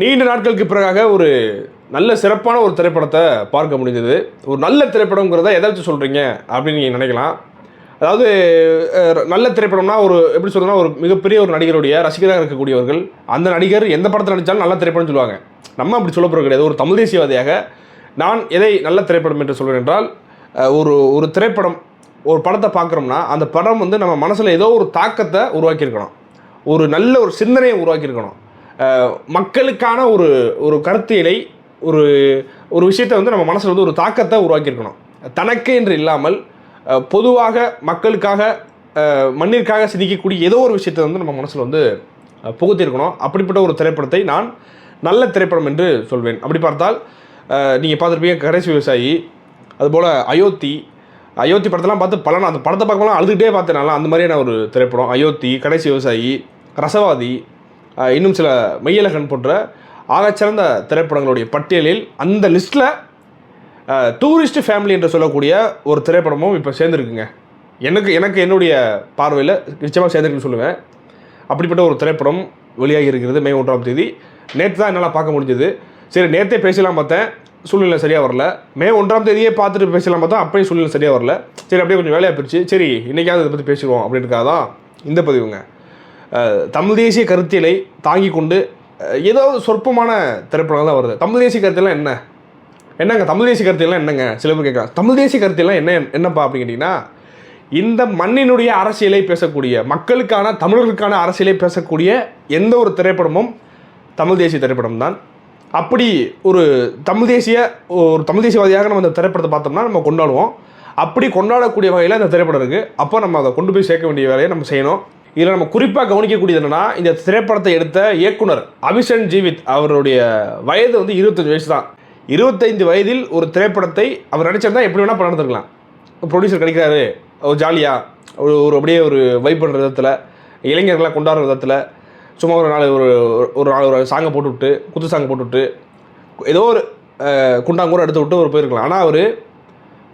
நீண்ட நாட்களுக்கு பிறகாக ஒரு நல்ல சிறப்பான ஒரு திரைப்படத்தை பார்க்க முடிஞ்சது ஒரு நல்ல திரைப்படங்கிறத எதை வச்சு சொல்கிறீங்க அப்படின்னு நீங்கள் நினைக்கலாம். அதாவது நல்ல திரைப்படம்னா ஒரு எப்படி சொல்றதுன்னா ஒரு மிகப்பெரிய ஒரு நடிகருடைய ரசிகராக இருக்கக்கூடியவர்கள் அந்த நடிகர் எந்த படத்தில் நடித்தாலும் நல்ல திரைப்படம்னு சொல்லுவாங்க. நம்ம அப்படி சொல்ல போகிறது கிடையாது. ஒரு தமிழ் தேசியவாதியாக நான் எதை நல்ல திரைப்படம் என்று சொல்வேன் என்றால் ஒரு ஒரு திரைப்படம் ஒரு படத்தை பார்க்குறோம்னா அந்த படம் வந்து நம்ம மனசில் ஏதோ ஒரு தாக்கத்தை உருவாக்கியிருக்கணும். ஒரு நல்ல ஒரு சிந்தனையை உருவாக்கியிருக்கணும். மக்களுக்கான ஒரு ஒரு கருத்தியலை ஒரு ஒரு விஷயத்தை வந்து நம்ம மனசில் வந்து ஒரு தாக்கத்தை உருவாக்கியிருக்கணும். தனக்கு என்று இல்லாமல் பொதுவாக மக்களுக்காக மண்ணிற்காக சிந்திக்கக்கூடிய ஏதோ ஒரு விஷயத்தை வந்து நம்ம மனசில் வந்து புகுத்திருக்கணும் புகுத்தியிருக்கணும். அப்படிப்பட்ட ஒரு திரைப்படத்தை நான் நல்ல திரைப்படம் என்று சொல்வேன். அப்படி பார்த்தால் நீங்கள் பார்த்துருப்பீங்க கடைசி விவசாயி அதுபோல் அயோத்தி. அயோத்தி படத்தெல்லாம் பார்த்து பல நான் அந்த படத்தை பார்க்கலாம் அழுதுகிட்டே பார்த்தேன். நல்லா அந்த மாதிரியான ஒரு திரைப்படம். அயோத்தி கடைசி விவசாயி ரசவாதி இன்னும் சில மெய்யழகன் போன்ற ஆகச்சிறந்த திரைப்படங்களுடைய பட்டியலில் அந்த லிஸ்ட்டில் டூரிஸ்ட் ஃபேமிலி என்று சொல்லக்கூடிய ஒரு திரைப்படமும் இப்போ சேர்ந்துருக்குங்க. எனக்கு எனக்கு என்னுடைய பார்வையில் நிச்சயமாக சேர்ந்துருக்குன்னு சொல்லுவேன். அப்படிப்பட்ட ஒரு திரைப்படம் வெளியாகி இருக்கிறது மே ஒன்றாம் தேதி. நேற்று தான் என்னால் பார்க்க முடிஞ்சது. சரி நேற்றே பேசலாம் பார்த்தேன். சூழ்நிலை சரியாக வரல. மே ஒன்றாம் தேதியே பார்த்துட்டு பேசலாம் பார்த்தா அப்பயும் சூழ்நிலை சரியாக வரல. சரி அப்படியே கொஞ்சம் வேலையாக போயிடுச்சு சரி இன்றைக்காவது இதை பற்றி பேசிடுவோம் அப்படின்றக்காக தான் இந்த பதிவுங்க. தமிழ் தேசிய கருத்தியலை தாங்கி கொண்டு ஏதோ சொற்பமான திரைப்படங்கள் தான் வருது. தமிழ் தேசிய கருத்தியெல்லாம் என்ன? என்னங்க? தமிழ் தேசிய கருத்தியெல்லாம் என்னங்க? சில பேர் கேட்கலாம். தமிழ் தேசிய கருத்தியெல்லாம் என்ன என்னப்பா அப்படின்னு கேட்டிங்கன்னா இந்த மண்ணினுடைய அரசியலை பேசக்கூடிய மக்களுக்கான தமிழர்களுக்கான அரசியலை பேசக்கூடிய எந்த ஒரு திரைப்படமும் தமிழ் தேசிய திரைப்படம் தான். அப்படி ஒரு தமிழ் தேசிய ஒரு தமிழ் தேசியவாதியாக நம்ம இந்த திரைப்படத்தை பார்த்தோம்னா நம்ம கொண்டாடுவோம். அப்படி கொண்டாடக்கூடிய வகையில் அந்த திரைப்படம் இருக்குது அப்போ நம்ம அதை கொண்டு போய் சேர்க்க வேண்டிய வேலையை நம்ம செய்யணும். இதில் நம்ம குறிப்பாக கவனிக்கக்கூடியது என்னன்னா இந்த திரைப்படத்தை எடுத்த இயக்குனர் அபிஷன் ஜீவித் அவருடைய வயது வந்து இருபத்தஞ்சு வயசு தான். இருபத்தைந்து வயதில் ஒரு திரைப்படத்தை அவர் நடிச்சிருந்தா எப்படி வேணால் படம் ப்ரொடியூசர் கிடைக்கிறாரு. ஒரு ஜாலியாக ஒரு ஒரு அப்படியே ஒரு வைப் பண்ணுற விதத்தில் இளைஞர்களாக கொண்டாடுற விதத்தில் சும்மா ஒரு நாள் ஒரு ஒரு நாள் ஒரு சாங்கை போட்டுவிட்டு குத்து சாங்கை போட்டுவிட்டு ஏதோ ஒரு அஹ், குண்டாங்கூட எடுத்து விட்டு ஒரு போயிருக்கலாம். ஆனால் அவர்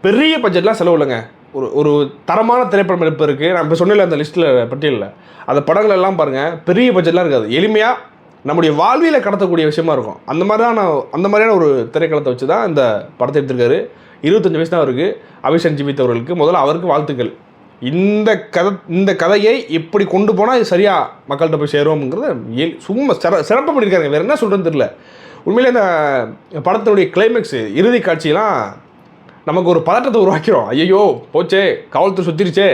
பெரிய பட்ஜெட்லாம் செலவு இல்லைங்க. ஒரு ஒரு தரமான திரைப்படம் எடுப்பதற்கு நான் இப்போ சொன்னல அந்த லிஸ்ட்டில் பட்டியலில் அந்த படங்கள் எல்லாம் பாருங்கள் பெரிய பட்ஜெட்லாம் இருக்காது. எளிமையாக நம்முடைய வாழ்வியில் கடத்தக்கூடிய விஷயமா இருக்கும். அந்த மாதிரியான அந்த மாதிரியான ஒரு திரைக்களத்தை வச்சு தான் இந்த படத்தை எடுத்திருக்காரு. இருபத்தஞ்சு வயசு தான் அவருக்கு. அபிஷன் ஜீவித் அவர்களுக்கு முதல்ல அவருக்கு வாழ்த்துக்கள். இந்த கதை இந்த கதையை இப்படி கொண்டு போனால் இது சரியாக மக்கள்கிட்ட போய் சேரும்ங்கிறத சும்மா சிற சிறப்பு பண்ணியிருக்காங்க வேறு என்ன சொல்கிறேன்னு தெரியல. உண்மையிலே இந்த படத்தினுடைய கிளைமேக்ஸ் இறுதி காட்சியெல்லாம் நமக்கு ஒரு பதட்டத்தை உருவாக்கிறோம். ஐயோ போச்சே காவல்துறை சுற்றிருச்சே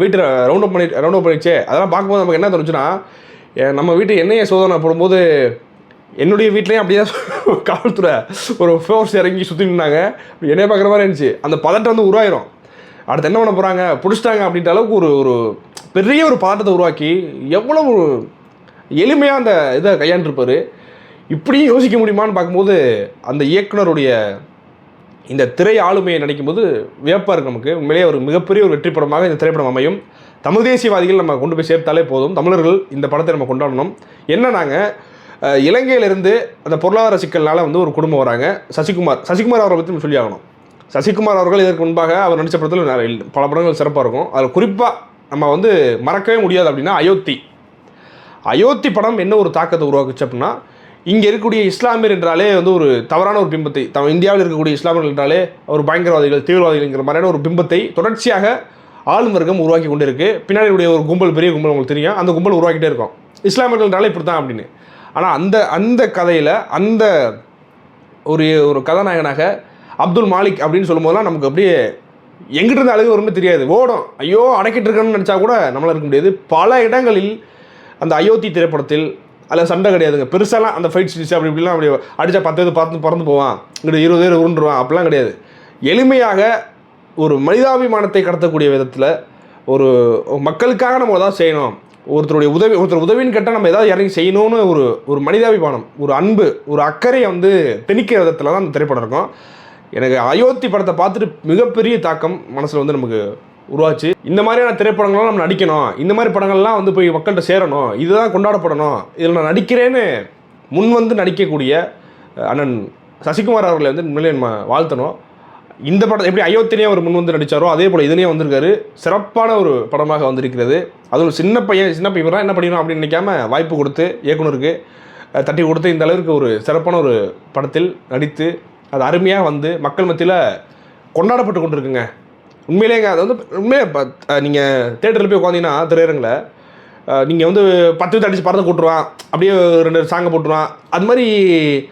வீட்டில் ரவுண்ட் அப் பண்ணி ரவுண்ட் அப் பண்ணிடுச்சே. அதெல்லாம் பார்க்கும்போது நமக்கு என்ன தோணுச்சுன்னா நம்ம வீட்டு எண்ணெயை சோதனை போடும்போது என்னுடைய வீட்லேயும் அப்படியே தான் காவல்துறை ஒரு ஃபோர்ஸ் இறங்கி சுற்றி நின்னாங்க என்னைய பார்க்குற மாதிரி இருந்துச்சு. அந்த பதட்டம் வந்து உருவாயிரும். அடுத்து என்ன பண்ண போகிறாங்க பிடிச்சிட்டாங்க அப்படின்ற அளவுக்கு ஒரு ஒரு பெரிய ஒரு பதட்டத்தை உருவாக்கி எவ்வளோ எளிமையாக அந்த இதை கையாண்டிருப்பார். இப்படியும் யோசிக்க முடியுமான்னு பார்க்கும்போது அந்த இயக்குனருடைய இந்த திரை ஆளுமையை நினைக்கும்போது வியப்பாக இருக்கு நமக்கு. உண்மையிலேயே ஒரு மிகப்பெரிய ஒரு வெற்றி படமாக இந்த திரைப்படம் அமையும். தமிழ் தேசியவாதிகள் நம்ம கொண்டு போய் சேர்த்தாலே போதும். தமிழர்கள் இந்த படத்தை நம்ம கொண்டாடணும். என்ன நாங்கள் இலங்கையிலிருந்து அந்த பொருளாதார சிக்கல்னால வந்து ஒரு குடும்பம் வராங்க. சசிகுமார் சசிகுமார் அவரை பற்றி நம்ம சொல்லி ஆகணும். சசிகுமார் அவர்கள் இதற்கு முன்பாக அவர் நடித்த படத்தில் நிறைய- பல படங்கள் சிறப்பாக இருக்கும். அதில் குறிப்பாக நம்ம வந்து மறக்கவே முடியாது அப்படின்னா அயோத்தி. அயோத்தி படம் என்ன ஒரு தாக்கத்தை உருவாக்குச்சு அப்படின்னா இங்கே இருக்கக்கூடிய இஸ்லாமியர் என்றாலே வந்து ஒரு தவறான ஒரு பிம்பத்தை தம் இந்தியாவில் இருக்கக்கூடிய இஸ்லாமியர்கள் என்றாலே ஒரு பயங்கரவாதிகள் தீவிரவாதிகள்ங்கிற மாதிரியான ஒரு பிம்பத்தை தொடர்ச்சியாக ஆளும் வர்க்கம் உருவாக்கி கொண்டு இருக்குது பின்னாடி ஒரு கும்பல் பெரிய கும்பல் உங்களுக்கு தெரியும். அந்த கும்பல் உருவாக்கிட்டே இருக்கும். இஸ்லாமியர்கள் என்றாலே இப்படி தான் அப்படின்னு. ஆனால் அந்த அந்த கதையில் அந்த ஒரு ஒரு கதாநாயகனாக அப்துல் மாலிக் அப்படின்னு சொல்லும்போதெல்லாம் நமக்கு அப்படியே எங்கிட்ட இருந்து வரும்னு தெரியாது. ஓடும். ஐயோ அடக்கிட்டு இருக்கணும்னு நினச்சா கூட நம்மளால் இருக்க முடியாது. பல இடங்களில் அந்த அயோத்தி திரைப்படத்தில் அதில் சண்டை கிடையாதுங்க. பெருசாலாம் அந்த ஃபைட் சீன்ஸ் அப்படி இப்படிலாம் அப்படி அடித்தா பத்து இது பார்த்து பறந்து போவான். இங்கிட்ட இருபது பேர் உருண்டுருவான். அப்படிலாம் கிடையாது. எளிமையாக ஒரு மனிதாபிமானத்தை கடத்தக்கூடிய விதத்தில் ஒரு மக்களுக்காக நம்ம ஏதாவது செய்யணும். ஒருத்தருடைய உதவி ஒருத்தர் உதவின்னு கேட்டால் நம்ம ஏதாவது இறங்கி செய்யணும்னு ஒரு ஒரு மனிதாபிமானம் ஒரு அன்பு ஒரு அக்கறையை வந்து திணிக்கிற விதத்தில் தான் அந்த திரைப்படம் இருக்கும். எனக்கு அயோத்தி படத்தை பார்த்துட்டு மிகப்பெரிய தாக்கம் மனசில் வந்து நமக்கு உருவாச்சு. இந்த மாதிரியான திரைப்படங்கள்லாம் நம்ம நடிக்கணும். இந்த மாதிரி படங்கள்லாம் வந்து போய் மக்கள்கிட்ட சேரணும். இதுதான் கொண்டாடப்படணும். இதில் நான் நடிக்கிறேன்னு முன் வந்து நடிக்கக்கூடிய அண்ணன் சசிகுமார் அவர்களை வந்து உண்மையிலே நம்ம வாழ்த்தணும். இந்த படம் எப்படி அயோத்தினே அவர் முன் வந்து நடித்தாரோ அதே போல் இதுலேயே வந்திருக்காரு. சிறப்பான ஒரு படமாக வந்திருக்கிறது. அதுவும் சின்ன பையன் சின்ன பையன் என்ன படிக்கணும் அப்படின்னு நினைக்காம வாய்ப்பு கொடுத்து இயக்குனருக்கு தட்டி கொடுத்து இந்த அளவிற்கு ஒரு சிறப்பான ஒரு படத்தில் நடித்து அது அருமையாக வந்து மக்கள் மத்தியில் கொண்டாடப்பட்டு கொண்டிருக்குங்க. உண்மையிலேங்க அது வந்து உண்மையிலே நீங்கள் தேட்டரில் போய் உட்காந்தீங்கன்னா திரையரங்கில் நீங்கள் வந்து பத்து வித்து அடித்து பறந்து கூட்டுருவான் அப்படியே ரெண்டு சாங்கை போட்டுருவான். அது மாதிரி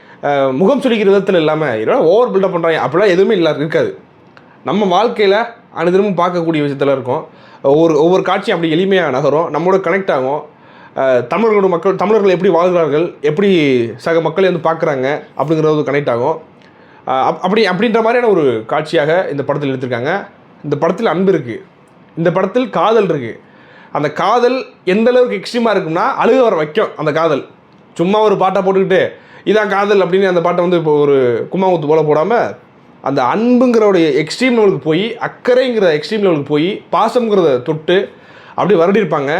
முகம் சுழிக்கிற விதத்தில் இல்லாமல் இதெல்லாம் ஓவர் பில்டப் பண்ணுறாங்க அப்படிலாம் எதுவுமே இல்லை இருக்காது. நம்ம வாழ்க்கையில் அனுதினமும் பார்க்கக்கூடிய விஷயத்தில் இருக்கும். ஒவ்வொரு ஒவ்வொரு காட்சியும் அப்படி எளிமையாக நகரும். நம்மளோட கனெக்ட் ஆகும். தமிழர்களோட மக்கள் தமிழர்கள் எப்படி வாழ்கிறார்கள் எப்படி சக மக்களை வந்து பார்க்குறாங்க அப்படிங்கிறது கனெக்ட் ஆகும். அப்- அப்படி அப்படின்ற மாதிரியான ஒரு காட்சியாக இந்த படத்தில் எடுத்திருக்காங்க. இந்த படத்தில் அன்பு இருக்குது இந்த படத்தில் காதல் இருக்குது அந்த காதல் எந்த அளவுக்கு எக்ஸ்ட்ரீமாக இருக்கும்னா அழுக வர வைக்கும் அந்த காதல். சும்மா ஒரு பாட்டை போட்டுக்கிட்டு இதான் காதல் அப்படின்னு அந்த பாட்டை வந்து இப்போ ஒரு கும்மாங்குத்து போல போடாமல் அந்த அன்புங்கிறோடைய எக்ஸ்ட்ரீம் லெவலுக்கு போய் அக்கறைங்கிற எக்ஸ்ட்ரீம் லெவலுக்கு போய் பாசம்ங்கிறத தொட்டு அப்படி வருடிருப்பாங்க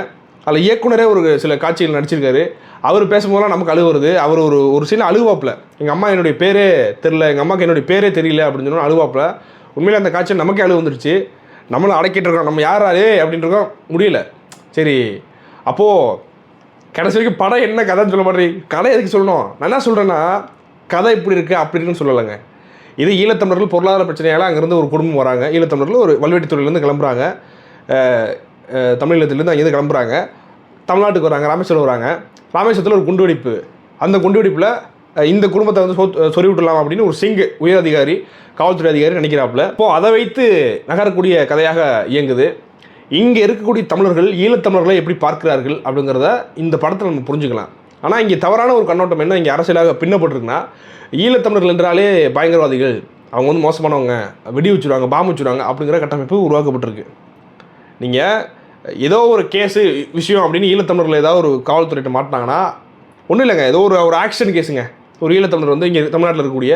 அதில் இயக்குனரே ஒரு சில காட்சிகள் நடிச்சிருக்காரு. அவர் பேசும்போதெல்லாம் நமக்கு அழுகு வருது. அவர் ஒரு ஒரு சில அழுவாப்பில் எங்கள் அம்மா என்னுடைய பேரே தெரில எங்கள் அம்மாவுக்கு என்னுடைய பேரே தெரியல அப்படின்னு சொன்னால் அழுவாப்பில் உண்மையில் அந்த காய்ச்சல் நமக்கே அழுகு வந்துருச்சு நம்மளும் அடக்கிட்டு இருக்கோம். நம்ம யாராரு அப்படின்ட்டு இருக்கோம். முடியல. சரி அப்போது கடைசி வரைக்கும் படம் என்ன கதைன்னு சொல்ல மாட்டேங்க கதை எதுக்கு சொல்லணும்? நான் என்ன சொல்கிறேன்னா கதை இப்படி இருக்குது அப்படி இருக்குன்னு சொல்லலைங்க. இது ஈழத்தமிழர்கள் பொருளாதார பிரச்சனையால் அங்கேருந்து ஒரு குடும்பம் வராங்க. ஈழத்தமிழர்கள் ஒரு வல்வெட்டித்துறையிலேருந்து கிளம்புறாங்க. அஹ், தமிழீழத்துலேருந்து அங்கேருந்து கிளம்புறாங்க. தமிழ்நாட்டுக்கு வராங்க. ராமேஸ்வரம் வராங்க. ராமேஸ்வரத்தில் ஒரு குண்டுவெடிப்பு அந்த குண்டுவெடிப்பில் இந்த குடும்பத்தை வந்து சொத் சொறி விட்டுலாம் அப்படின்னு ஒரு சிங்கு உயர் அதிகாரி காவல்துறை அதிகாரி நினைக்கிறாப்புல. இப்போ அதை வைத்து நகரக்கூடிய கதையாக இயங்குது. இங்கே இருக்கக்கூடிய தமிழர்கள் ஈழத்தமிழர்களை எப்படி பார்க்கிறார்கள் அப்படிங்கிறத இந்த படத்தில் நம்ம புரிஞ்சுக்கலாம். ஆனால் இங்கே தவறான ஒரு கண்ணோட்டம் என்ன? இங்கே அரசியலாக பின்னப்பட்டிருக்குன்னா ஈழத்தமிழர்கள் என்றாலே பயங்கரவாதிகள். அவங்க வந்து மோசமானவங்க வெடி வச்சுருவாங்க பாம்பு வச்சுருவாங்க அப்படிங்கிற கட்டமைப்பு உருவாக்கப்பட்டிருக்கு. நீங்கள் ஏதோ ஒரு கேஸு விஷயம் அப்படின்னு ஈழத்தமிழர்கள் ஏதாவது ஒரு காவல்துறையிட்ட மாட்டினாங்கன்னா ஒன்றும் இல்லைங்க. ஏதோ ஒரு ஒரு ஆக்சிடென்ட் கேஸுங்க ஒரு ஈழத்தமிழர் வந்து இங்கே தமிழ்நாட்டில் இருக்கக்கூடிய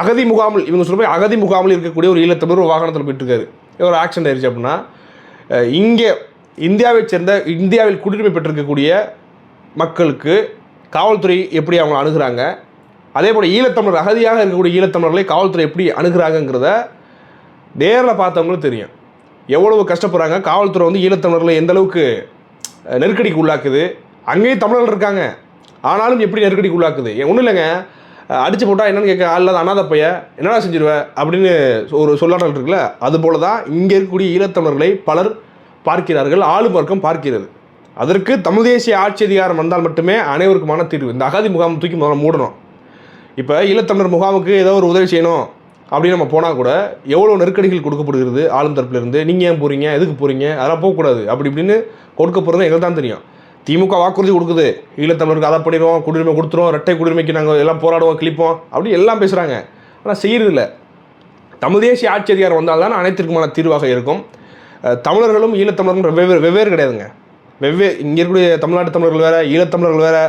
அகதி முகாமில் இவங்க சொல்ல போய் அகதி முகாமில் இருக்கக்கூடிய ஒரு ஈழத்தமிழர் ஒரு வாகனத்தில் போயிட்டு இருக்காரு ஒரு ஆக்சிடென்ட் ஆயிடுச்சு அப்படின்னா இங்கே இந்தியாவைச் சேர்ந்த இந்தியாவில் குடியுரிமை பெற்றிருக்கக்கூடிய மக்களுக்கு காவல்துறை எப்படி அவங்க அணுகிறாங்க? அதே போல் ஈழத்தமிழர் அகதியாக இருக்கக்கூடிய ஈழத்தமிழர்களை காவல்துறை எப்படி அணுகிறாங்கங்கிறத நேரில் பார்த்தவங்களும் தெரியும். எவ்வளவு கஷ்டப்படுறாங்க? காவல்துறை வந்து ஈழத்தமிழர்களை எந்த அளவுக்கு நெருக்கடிக்கு உள்ளாக்குது? அங்கேயும் தமிழர்கள் இருக்காங்க. ஆனாலும் எப்படி நெருக்கடிக்கு உள்ளாக்குது? ஒன்றும் இல்லைங்க. அடித்து போட்டால் என்னென்னு கேட்க அல்லது அனாத பைய என்னடா செஞ்சிருவேன் அப்படின்னு ஒரு சொல்லாடல் இருக்குல்ல அதுபோல தான் இங்கே இருக்கக்கூடிய ஈழத்தமிழர்களை பலர் பார்க்கிறார்கள் ஆளும் வர்க்கம் பார்க்கிறது. அதற்கு தமிழ் தேசிய ஆட்சி அதிகாரம் வந்தால் மட்டுமே அனைவருக்குமான தீர்வு. இந்த அகாதி முகாம் தூக்கி முதல்ல மூடணும். இப்போ ஈழத்தமிழர் முகாமுக்கு ஏதோ ஒரு உதவி செய்யணும் அப்படின்னு நம்ம போனால் கூட எவ்வளோ நெருக்கடிகள் கொடுக்கப்படுகிறது ஆளும் தரப்புலேருந்து? நீங்கள் ஏன் போகிறீங்க எதுக்கு போகிறீங்க அதெல்லாம் போகக்கூடாது. அப்படி இப்படின்னு கொடுக்க போகிறது எங்களுக்கு தான் தெரியும். திமுக வாக்குறுதி கொடுக்குது. ஈழத்தமிழருக்கு அதை பண்ணிடுவோம் குடியுரிமை கொடுத்துருவோம் ரெட்டை குடியுரிமைக்கு நாங்கள் எல்லாம் போராடுவோம் கிழிப்போம் அப்படி எல்லாம் பேசுகிறாங்க ஆனால் செய்கிறதில்ல தமிழ் தேசிய ஆட்சி அதிகாரம் வந்தால்தான் அனைத்திற்குமான தீர்வாக இருக்கும். தமிழர்களும் ஈழத்தமிழரும் வெவ்வேறு வெவ்வேறு கிடையாதுங்க. வெவ்வேறு இங்கே இருக்கக்கூடிய தமிழ்நாட்டு தமிழர்கள் வேறு ஈழத்தமிழர்கள் வேறு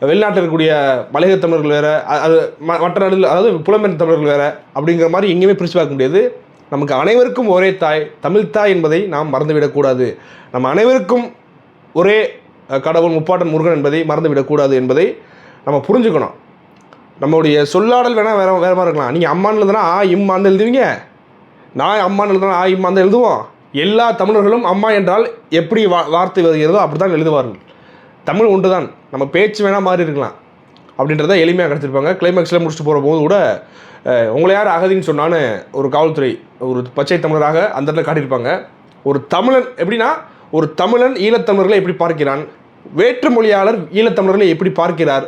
வெளிநாட்டில் இருக்கக்கூடிய மலையக தமிழர்கள் வேறு அது ம- மற்ற நாடுகள் அதாவது புலம்பெயர் தமிழர்கள் வேறு அப்படிங்கிற மாதிரி எங்கேயுமே பிரித்து பார்க்க முடியாது. நமக்கு அனைவருக்கும் ஒரே தாய் தமிழ் தாய் என்பதை நாம் மறந்துவிடக்கூடாது. நம்ம அனைவருக்கும் ஒரே கடவுள் முப்பாட்டன் முருகன் என்பதை மறந்துவிடக்கூடாது என்பதை நம்ம புரிஞ்சுக்கணும். நம்மளுடைய சொல்லாடல் வேணால் வேற வேறு மாதிரி இருக்கலாம். நீங்கள் அம்மான்னு எழுதுனா ஆ இம்மான்னு எழுதுவீங்க. நான் அம்மான்னு எழுதுனா ஆ இம்மான்னு எழுதுவோம். எல்லா தமிழர்களும் அம்மா என்றால் எப்படி வா வார்த்தை வருகிறதோ அப்படி தான் எழுதுவார்கள். தமிழ் ஒன்று தான் நம்ம பேச்சு வேணால் மாறி இருக்கலாம். அப்படின்றத எளிமையாக கிடச்சிருப்பாங்க. கிளைமேக்ஸில் முடிச்சுட்டு போகிற போது கூட உங்களை யார் அகதின்னு சொன்னான்னு ஒரு காவல்துறை ஒரு பச்சை தமிழராக அந்த இடத்துல காட்டியிருப்பாங்க. ஒரு தமிழன் எப்படின்னா ஒரு தமிழன் ஈழத்தமிழர்களை எப்படி பார்க்கிறான்? வேற்று மொழியாளர் ஈழத்தமிழர்களை எப்படி பார்க்கிறார்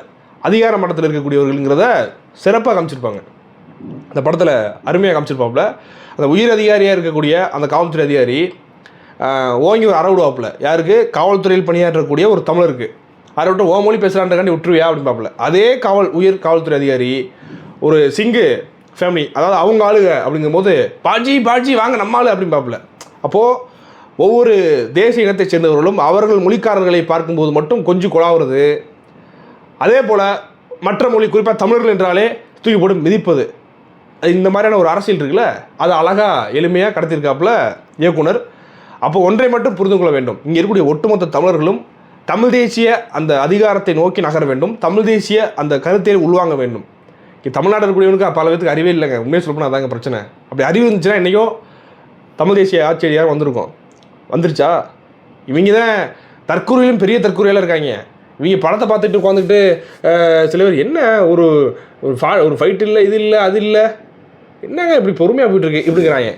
அதிகார மட்டத்தில் இருக்கக்கூடியவர்கள்ங்கிறத சிறப்பாக காமிச்சிருப்பாங்க. அந்த படத்தில் அருமையாக காமிச்சிருப்பாப்புல. அந்த உயிர் அதிகாரியாக இருக்கக்கூடிய அந்த காவல்துறை அதிகாரி ஓங்கி ஒரு அறவிடுவாப்புல யாருக்கு? காவல்துறையில் பணியாற்றக்கூடிய ஒரு தமிழருக்கு. அதை விட்டு ஓ மொழி பேசுகிறான்றக்காண்டி விட்டுருவியா? அப்படின்பாப்புல அதே காவல் உயிர் காவல்துறை அதிகாரி ஒரு சிங்கு ஃபேமிலி அதாவது அவங்க ஆளுங்க அப்படிங்கும்போது பாஜி பாஜி வாங்க நம்ம ஆளு அப்படின்பாப்புல அப்போது ஒவ்வொரு தேசிய இனத்தைச் சேர்ந்தவர்களும் அவர்கள் மொழிக்காரர்களை பார்க்கும்போது மட்டும் கொஞ்சம் குழாவுறது அதே போல் மற்ற மொழி குறிப்பாக தமிழர்கள் என்றாலே தூக்கி போட்டு மிதிப்பது. இந்த மாதிரியான ஒரு அரசியல் இருக்குல்ல அது அழகாக எளிமையாக கடத்தியிருக்காப்புல இயக்குனர். அப்போ ஒன்றை மட்டும் புரிந்து கொள்ள வேண்டும். இங்கே இருக்கக்கூடிய ஒட்டுமொத்த தமிழர்களும் தமிழ் தேசிய அந்த அதிகாரத்தை நோக்கி நகர வேண்டும். தமிழ் தேசிய அந்த கருத்தை உள்வாங்க வேண்டும். இங்கே தமிழ்நாட்டில் இருக்கக்கூடியவனுக்கு பல பேருக்கு அறிவே இல்லைங்க. உண்மையை சொல்லப்போனால் அதாங்க பிரச்சனை. அப்படி அறிவு இருந்துச்சுன்னா என்னையோ தமிழ் தேசிய ஆட்சி வந்திருக்கும். வந்துருச்சா? இவங்க தான் தற்கொலையிலும் பெரிய தற்கொலையில் இருக்காங்க. இவங்க படத்தை பார்த்துட்டு உட்காந்துக்கிட்டு சில பேர் என்ன ஒரு ஒரு ஃபா ஒரு ஃபைட் இல்லை இது இல்லை அது இல்லை? என்னங்க இப்படி பொறுமையாக போயிட்டுருக்கு இப்படிங்கிறாங்க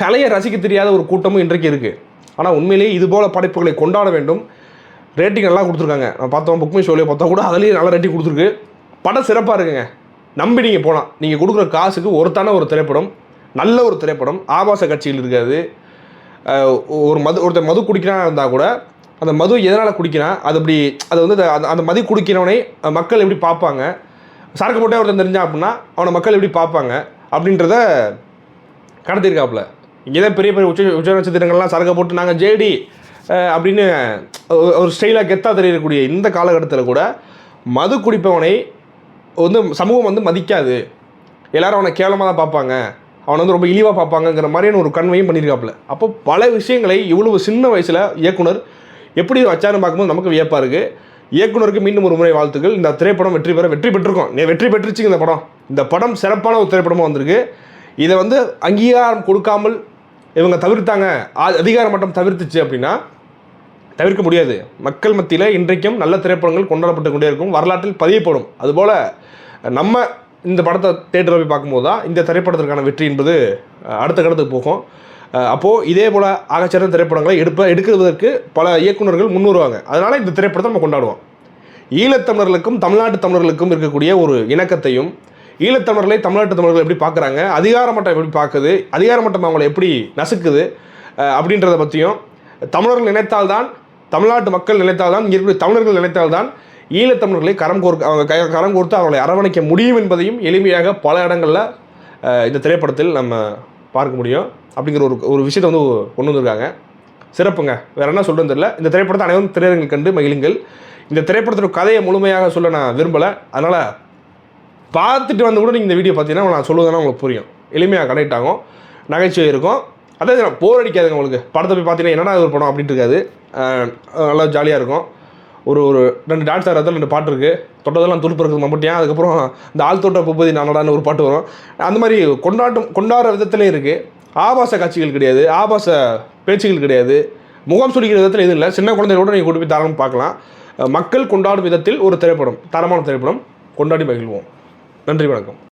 கலையை ரசிக்க தெரியாத ஒரு கூட்டமும் இன்றைக்கு இருக்குது ஆனால் உண்மையிலேயே இது போல் படைப்புகளை கொண்டாட வேண்டும். ரேட்டிங் நல்லா கொடுத்துருக்காங்க. நான் பார்த்தோம் புக்மை ஷோலேயே பார்த்தா கூட அதுலேயும் நல்லா ரேட்டிங் கொடுத்துருக்கு. படம் சிறப்பாக இருக்குங்க. நம்பி நீங்கள் போகலாம் நீங்கள் கொடுக்குற காசுக்கு ஒருத்தான ஒரு திரைப்படம் நல்ல ஒரு திரைப்படம். ஆபாச கட்சியில் இருக்காது. ஒரு மது ஒருத்தர் மது குடிக்கிறான் இருந்தால் கூட அந்த மது எதனால் குடிக்கிறான் அது அப்படி அது வந்து அந்த- அந்த மது குடிக்கிறவனை மக்கள் எப்படி பார்ப்பாங்க? சரக்கு போட்டே ஒருத்தன் தெரிஞ்சான் அப்படின்னா அவனை மக்கள் எப்படி பார்ப்பாங்க? அப்படின்றத கடத்திருக்காப்புல இங்கே தான் பெரிய பெரிய உச்ச உச்ச நட்சத்திரங்கள்லாம் சரக்கை போட்டு நாங்கள் ஜேடி அப்படின்னு ஒரு- ஸ்டைலாக கெத்தாக தெரியக்கூடிய இந்த காலகட்டத்தில் கூட மது குடிப்பவனை வந்து சமூகம் வந்து மதிக்காது. எல்லோரும் அவனை கேவலமாக தான் பார்ப்பாங்க. அவனை வந்து ரொம்ப இழிவாக பார்ப்பாங்கங்கிற மாதிரியான ஒரு கன்வையும் பண்ணியிருக்காப்புல. அப்போ பல விஷயங்களை இவ்வளவு சின்ன வயசில் இயக்குனர் எப்படி வச்சாருன்னு பார்க்கும்போது நமக்கு வியப்பாக இருக்குது இயக்குனருக்கு மீண்டும் ஒரு முறை வாழ்த்துக்கள். இந்த திரைப்படம் வெற்றி பெற வெற்றி பெற்றிருக்கோம். நீ வெற்றி பெற்றுச்சு இந்த படம். இந்த படம் சிறப்பான ஒரு திரைப்படமாக வந்திருக்கு. இதை வந்து அங்கீகாரம் கொடுக்காமல் இவங்க தவிர்த்தாங்க. ஆ- அதிகார மட்டம் தவிர்த்துச்சு அப்படின்னா தவிர்க்க முடியாது. மக்கள் மத்தியில் இன்றைக்கும் நல்ல திரைப்படங்கள் கொண்டாடப்பட்டு கொண்டே இருக்கும். வரலாற்றில் பதியப்படும். அதுபோல் நம்ம இந்த படத்தை தேட்டரில் போய் பார்க்கும்போது தான் இந்த திரைப்படத்திற்கான வெற்றி என்பது அடுத்த கட்டத்துக்கு போகும். அப்போது இதே போல் ஆகச்சிறந்த திரைப்படங்களை எடுப்ப எடுக்கிறதற்கு பல இயக்குனர்கள் முன்வருவாங்க அதனால் இந்த திரைப்படத்தை நம்ம கொண்டாடுவோம். ஈழத்தமிழர்களுக்கும் தமிழ்நாட்டு தமிழர்களுக்கும் இருக்கக்கூடிய ஒரு இணக்கத்தையும் ஈழத்தமிழர்களை தமிழ்நாட்டு தமிழர்கள் எப்படி பார்க்குறாங்க அதிகார மட்டம் எப்படி பார்க்குது அதிகார மட்டம் அவங்களை எப்படி நசுக்குது அப்படின்றத பற்றியும் தமிழர்கள் நினைத்தால்தான் தமிழ்நாட்டு மக்கள் நினைத்தால்தான் இங்கே இருக்கக்கூடிய தமிழர்கள் நினைத்தால்தான் ஈழத்தமிழர்களை கரம் கோர்க்க அவங்க க- கரம் கோர்த்து அவர்களை அரவணைக்க முடியும் என்பதையும் எளிமையாக பல இடங்களில் இந்த திரைப்படத்தில் நம்ம பார்க்க முடியும் அப்படிங்கிற ஒரு ஒரு விஷயத்தை வந்து கொண்டு வந்திருக்காங்க. சிறப்புங்க. வேறு என்ன சொல்கிறது தெரியல. இந்த திரைப்படத்தை அனைவரும் திரையரங்கில் கண்டு மகிழுங்கள். இந்த திரைப்படத்தோட கதையை முழுமையாக சொல்ல நான் விரும்பலை. அதனால் பார்த்துட்டு வந்து கூட நீங்கள் இந்த வீடியோ பார்த்தீங்கன்னா நான் சொல்லுவதுனா உங்களுக்கு புரியும். எளிமையாக கனெக்ட் ஆகும். நகைச்சுவை இருக்கும். அதே போர் அடிக்காதுங்க உங்களுக்கு. படத்தை போய் பார்த்தீங்கன்னா என்னடா ஒரு படம் அப்படின்ட்டு இருக்காது. நல்லா ஜாலியாக இருக்கும். ஒரு ஒரு ரெண்டு டான்ஸ் ஆடுறதுல ரெண்டு பாட்டு இருக்குது தொட்டதெல்லாம் துடுப்பு இருக்குது மம்பட்டியா? அதுக்கப்புறம் இந்த ஆள் தோட்ட பூபதி நானடான்னு ஒரு பாட்டு வரும். அந்த மாதிரி கொண்டாட்டம் கொண்டாடுற விதத்துலேயும் இருக்குது ஆபாச காட்சிகள் கிடையாது ஆபாச பேச்சுகள் கிடையாது. முகம் சுடிக்கிற விதத்தில் எதுவும் இல்லை. சின்ன குழந்தைகளோட நீங்கள் கூட்டு போய் தாராளமாக பார்க்கலாம். மக்கள் கொண்டாடும் விதத்தில் ஒரு திரைப்படம் தரமான திரைப்படம். கொண்டாடி மகிழ்வோம். நன்றி வணக்கம்.